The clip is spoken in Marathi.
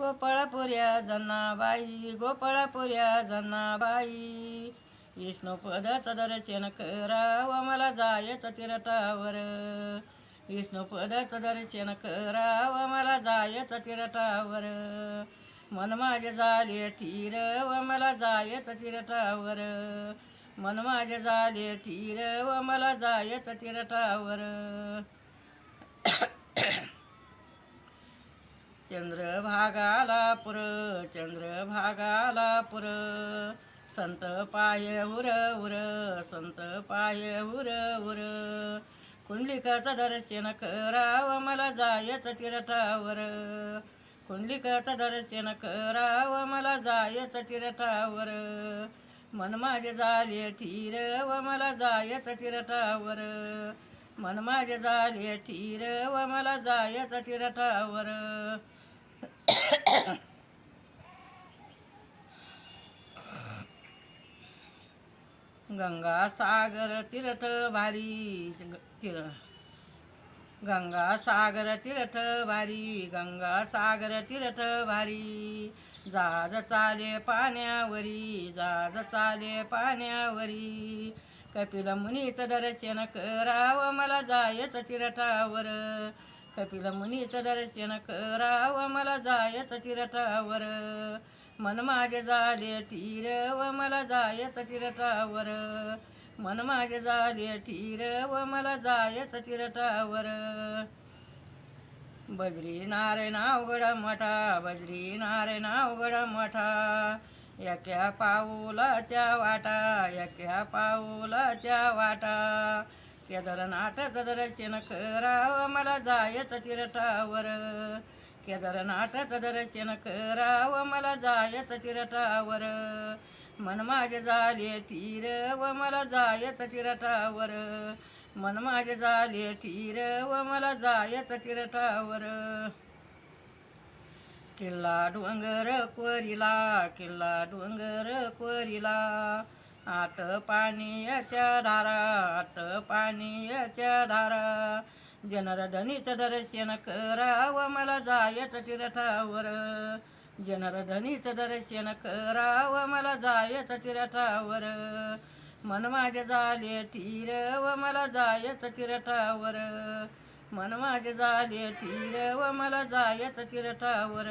गोपाळपुऱ्या जनाबाई गोपाळपुऱ्या जनाबाई. विष्णुपदाचं दर्शन कराव मला जायचं तिरटावर. विष्णुपदाचं दर्शन कराव मला जायचं तिरटावर. मन माझे झाले ठीर व मला जायचं तिरटावर. मन माझे झाले ठीर व मला जायचं तिरटावर. चंद्रभागा पुर संत पाय उर उर संत पाय उर उर. कुंडलिकाचं दर्शन कराव मला जायचं तिरटावर कुंडलिकाचं दर्शन करावं मला जायचं तिरटावर मन माझे झाले ठीर व मला जायचं तिरटावर मन माझे झाले ठीर व मला जायचं तिरटावर गंगा सागर तीर्थ भारी तीर गंगा सागर तीर्थ भारी गंगा सागर तीर्थ भारी जहाज चाले पाण्यावरी जाज चाले पाण्यावरी. कपिल मुनीचं दर्शन करावं मला जायचं तीर्थावर. कपिल मुनीचं दर्शन करावं मला जायचं तीर्थावर. मन माझे झाले ठीर व मला जायचं तिरटावर मन माझे झाले ठीर व मला जायचं तिरटावर बजरी नारे नावगड मठा बजरी नारे नावगड मठा. एका पाऊलाच्या वाटा एका पाऊलाच्या वाटा. केदारनाथाचं दर्शन करावं मला जायचं तिरटावर केदारनाथाचं दर्शन करावं मला जायचं तिरटावर मन माझे झाले तीर व मला जायचं तिरटावर मन माझे झाले तीर व मला जायचं तिरटावर किल्ला डोंगर कोरिला किल्ला डोंगर कोरीला. आत पाण्याच्या धारा आत पाण्याच्या धारा जनरधनीचं दर्शन करावं मला जायचं तिरठावर जनरधनीचं दर्शन करावं मला जायचं तिरठावर मन माझे झाले तीर व मला जायचं तिरठावर मन माझे झाले तीर व मला जायचं तिरठावर